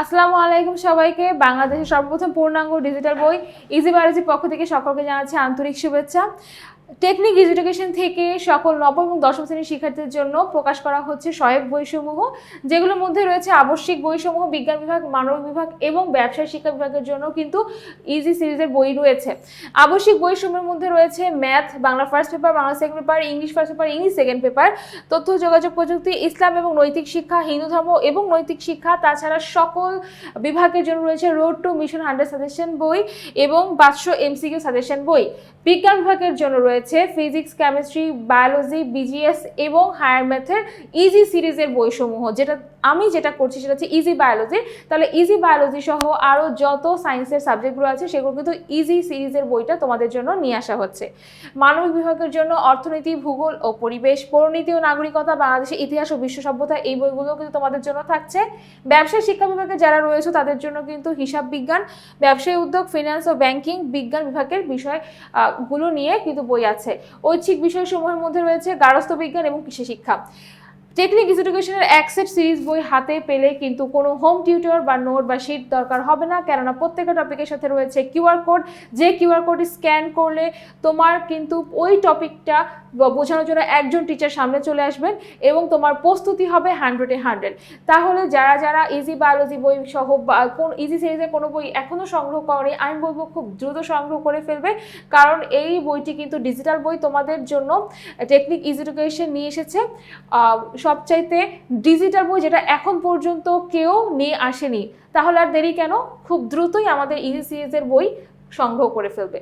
আসসালামু আলাইকুম সবাইকে। বাংলাদেশের সর্বপ্রথম পূর্ণাঙ্গ ডিজিটাল বই ইজি বায়োলজির পক্ষ থেকে সকলকে জানাচ্ছি আন্তরিক শুভেচ্ছা। টেকনিক এডুকেশন থেকে সকল নবম এবং দশম শ্রেণির শিক্ষার্থীদের জন্য প্রকাশ করা হচ্ছে সহায়ক বইসমূহ, যেগুলোর মধ্যে রয়েছে আবশ্যিক বইসমূহ, বিজ্ঞান বিভাগ মানবিক বিভাগ এবং ব্যবসায় শিক্ষা বিভাগের জন্য কিন্তু ইজি সিরিজের বই রয়েছে। আবশ্যিক বইসমূহের মধ্যে রয়েছে math Bangla first paper Bangla second paper English first paper English second paper তথ্য, যোগাযোগ প্রযুক্তি, ইসলাম এবং নৈতিক শিক্ষা, হিন্দু ধর্ম এবং নৈতিক শিক্ষা, তাছাড়া সকল বিভাগের জন্য রয়েছে road to mission hundred suggestion বই এবং পাঁচশো এমসিকিউ সাজেশন বই। বিজ্ঞান বিভাগের জন্য রয়েছে ফিজিক্স কেমিস্ট্রি বায়োলজি বিজিএস এবং হায়ার ম্যাথের ইজি সিরিজের বইসমূহ। যেটা আমি যেটা করছি সেটা হচ্ছে ইজি বায়োলজি তাহলে ইজি বায়োলজি সহ আরও যত সায়েন্সের সাবজেক্টগুলো আছে সেগুলো কিন্তু ইজি সিরিজের বইটা তোমাদের জন্য নিয়ে আসা হচ্ছে। মানবিক বিভাগের জন্য অর্থনীতি ভূগোল ও পরিবেশ পৌরনীতি ও নাগরিকতা বাংলাদেশের ইতিহাস ও বিশ্ব সভ্যতা এই বইগুলো কিন্তু তোমাদের জন্য থাকছে। ব্যবসায় শিক্ষা বিভাগে যারা রয়েছে তাদের জন্য কিন্তু হিসাব বিজ্ঞান ব্যবসায়ী উদ্যোগ ফিনান্স ও ব্যাংকিং বিজ্ঞান বিভাগের বিষয় আহ, গুলো নিয়ে কিন্তু বই আছে। ঐচ্ছিক বিষয়সমূহের মধ্যে রয়েছে গার্হস্থ্য বিজ্ঞান এবং কৃষি শিক্ষা টেকনিক এডুকেশনের এক সিরিজ বই হাতে পেলে কিন্তু কোনো হোম টিউটর বা নোট বা শিট দরকার হবে না। কেননা প্রত্যেকটা টপিকের সাথে রয়েছে কিউআর কোড যে কিউআর কোড স্ক্যান করলে তোমার কিন্তু ওই টপিকটা বোঝানোর জন্য একজন টিচার সামনে চলে আসবেন এবং তোমার প্রস্তুতি হবে হান্ড্রেডে হান্ড্রেড তাহলে যারা যারা ইজি বায়োলজি বই সহ বা কোন ইজি সিরিজের কোনো বই এখনও সংগ্রহ করে আমি বলব খুব দ্রুত সংগ্রহ করে ফেলবে। কারণ এই বইটি কিন্তু ডিজিটাল বই তোমাদের জন্য টেকনিক ইজি এডুকেশন নিয়ে এসেছে। সবচাইতে ডিজিটাল বই যেটা এখন পর্যন্ত কেউ নিয়ে আসেনি, তাহলে আর দেরি কেন? খুব দ্রুতই আমাদের ইজি সিরিজের বই সংগ্রহ করে ফেলবে।